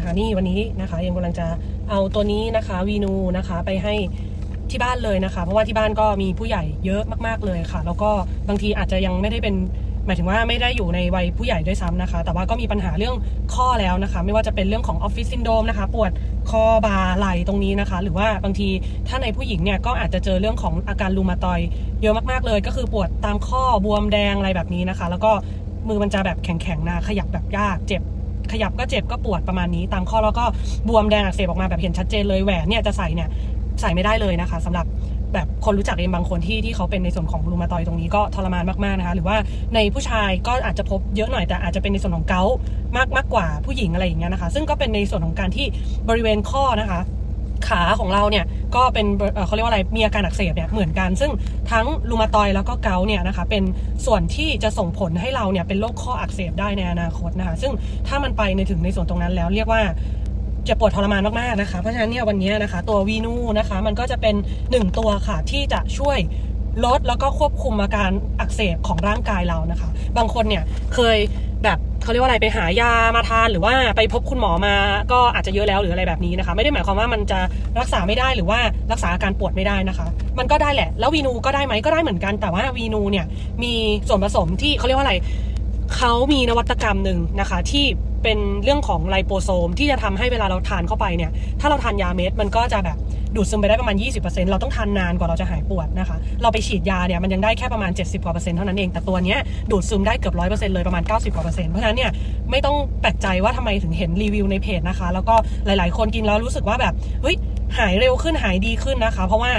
นะคะนี่วันนี้นะคะยังกำลังจะเอาตัวนี้นะคะวีนูนะคะไปให้ที่บ้านเลยนะคะ เพราะว่าที่บ้านก็มีผู้ใหญ่เยอะมากๆเลยค่ะ แล้วก็บางทีอาจจะยังไม่ได้เป็นหมายถึงว่าไม่ได้อยู่ในวัยผู้ใหญ่ด้วยซ้ำนะคะ แต่ว่าก็มีปัญหาเรื่องข้อแล้วนะคะ ไม่ว่าจะเป็นเรื่องของออฟฟิศซินโดมนะคะ ปวดคอบ่าไหล่ตรงนี้นะคะ หรือว่าบางทีถ้าในผู้หญิงเนี่ยก็อาจจะเจอเรื่องของอาการรูมาตอยเยอะมากๆเลย ก็คือปวดตามข้อบวมแดงอะไรแบบนี้นะคะ แล้วก็มือมันจะแบบแข็งๆนะขยับแบบยากเจ็บ ขยับก็เจ็บก็ปวดประมาณนี้ ตามข้อแล้วก็บวมแดงอักเสบออกมาแบบเห็นชัดเจนเลยแหวนเนี่ยจะใส่เนี่ยใส่ไม่ได้เลยนะคะสำหรับแบบคนรู้จักเองบางคนที่ที่เขาเป็นในส่วนของรูมาตอยตรงนี้ก็ทรมานมากๆนะคะ หรือว่าในผู้ชายก็อาจจะพบเยอะหน่อยแต่อาจจะเป็นในส่วนของเกาต์มากมากกว่าผู้หญิงอะไรอย่างเงี้ยนะคะ ซึ่งก็เป็นในส่วนของการที่บริเวณข้อนะคะ ขาของเราเนี่ยก็เป็นเเขาเรียกว่าอะไรมีอาการอักเสบเนี่ยเหมือนกัน ซึ่งทั้งรูมาตอยแล้วก็เกาเนี่ยนะคะเป็นส่วนที่จะส่งผลให้เราเนี่ยเป็นโรคข้ออักเสบได้ในอนาคตนะคะ ซึ่งถ้ามันไปในถึงในส่วนตรงนั้นแล้วเรียกว่าจะปวดทรมานมากๆนะคะ เพราะฉะนั้นเนี่ยวันนี้นะคะ ตัววีนูนะคะ มันก็จะเป็นหนึ่งตัวค่ะที่จะช่วยลดแล้วก็ควบคุมอาการอักเสบของร่างกายเรานะคะ บางคนเนี่ยเคย แบบเขาเรียกว่าอะไรไปหายามาทานหรือว่าไปพบคุณหมอมาก็อาจจะเยอะแล้วหรืออะไรแบบนี้นะคะ ไม่ได้หมายความว่ามันจะรักษาไม่ได้หรือว่ารักษาอาการปวดไม่ได้นะคะ มันก็ได้แหละ แล้ววีนูก็ได้ไหมก็ได้เหมือนกันแต่ว่าวีนูเนี่ยมีส่วนผสมที่เขาเรียกว่าอะไรเขามีนวัตกรรมหนึ่งนะคะที่ เป็นเรื่องของไลโปโซม ที่จะทำให้เวลาเราทานเข้าไปเนี่ยถ้าเราทานยาเม็ดมันก็จะแบบดูดซึมไปได้ประมาณ 20%เราต้องทานนานกว่าเราจะหายปวดนะคะ เราไปฉีดยาเนี่ยมันยังได้แค่ประมาณ 70กว่าเปอร์เซ็นต์เท่านั้นเอง แต่ตัวเนี้ยดูดซึมได้เกือบร้อยเปอร์เซ็นต์เลยประมาณ 90กว่าเปอร์เซ็นต์เพราะฉะนั้นเนี่ยไม่ต้องแปลกใจว่าทำไมถึงเห็นรีวิวในเพจนะคะ แล้วก็หลาย ๆ คนกินแล้วรู้สึกว่าแบบเฮ้ยหายเร็วขึ้นหายดีขึ้นนะคะ เพราะว่า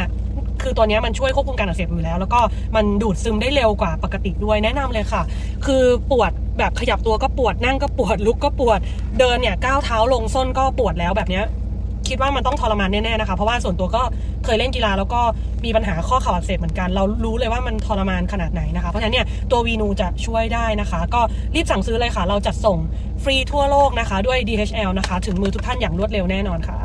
คือตัวนี้มันช่วยควบคุมการอักเสบอยู่แล้ว แล้วก็มันดูดซึมได้เร็วกว่าปกติด้วยแนะนำเลยค่ะ คือปวดแบบขยับตัวก็ปวดนั่งก็ปวดลุกก็ปวดเดินเนี่ยก้าวเท้าลงส้นก็ปวดแล้วแบบเนี้ยคิดว่ามันต้องทรมานแน่ๆนะคะ เพราะว่าส่วนตัวก็เคยเล่นกีฬาแล้วก็มีปัญหาข้อเข่าอักเสบเหมือนกัน เรารู้เลยว่ามันทรมานขนาดไหนนะคะ เพราะฉะนั้นเนี่ยตัววีนูจะช่วยได้นะคะ ก็รีบสั่งซื้อเลยค่ะ เราจัดส่งฟรีทั่วโลกนะคะ ด้วย DHL นะคะ ถึงมือทุกท่านอย่างรวดเร็วแน่นอนค่ะ